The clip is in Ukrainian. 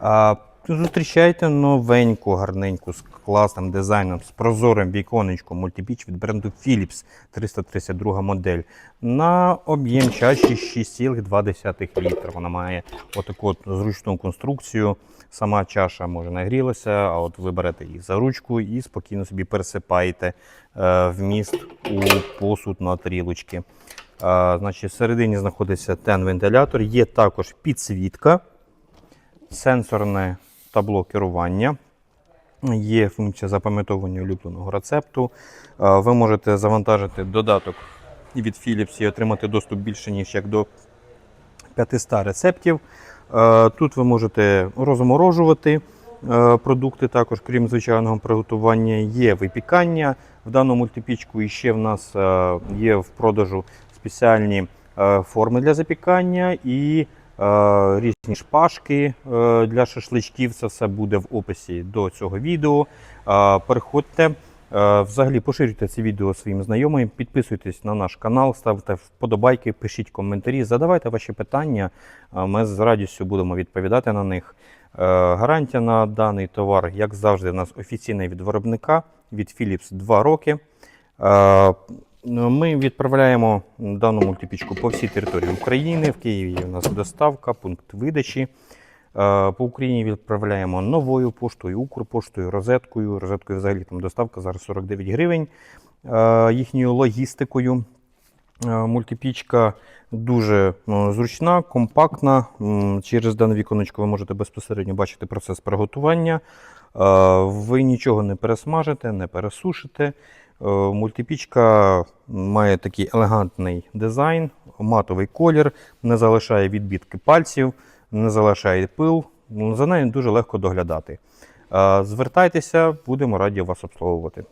А, Зустрічайте новеньку, гарненьку, з класним дизайном, з прозорим віконечком мультипіч від бренду Philips 332 модель. На об'єм чаші 6,2 літра. Вона має отаку от зручну конструкцію. Сама чаша може нагрілася, а от ви берете її за ручку і спокійно собі пересипаєте е, вміст у посуд на тарілочки. Значить, всередині знаходиться тен-вентилятор, є також підсвітка, сенсорне табло керування. Є функція запам'ятовування улюбленого рецепту. Ви можете завантажити додаток від Philips і отримати доступ більше, ніж як до 500 рецептів. Е, Тут ви можете розморожувати е, продукти, також, крім звичайного приготування, є випікання. В даному мультипічку і ще в нас е, є в продажу спеціальні е, форми для запікання і е, різні шпажки е, для шашличків. Це все буде в описі до цього відео. Е, Переходьте. Е, Взагалі поширюйте це відео своїм знайомим, підписуйтесь на наш канал, ставте вподобайки, пишіть коментарі, задавайте ваші питання. Е, Ми з радістю будемо відповідати на них. Е, Гарантія на даний товар, як завжди, у нас офіційна від виробника від Philips 2 роки. Е, Ми відправляємо дану мультипічку по всій території України. В Києві у нас доставка, пункт видачі. Е, По Україні відправляємо новою поштою, Укрпоштою, розеткою. Розеткою взагалі там доставка зараз 49 гривень е, їхньою логістикою. Е, Мультипічка дуже ну, зручна, компактна. Через дане віконечко ви можете безпосередньо бачити процес приготування. Е, Ви нічого не пересмажите, не пересушите. Е, Мультипічка має такий елегантний дизайн, матовий колір, не залишає відбітки пальців, не залишає пил. За нею дуже легко доглядати. Е, Звертайтеся, будемо раді вас обслуговувати.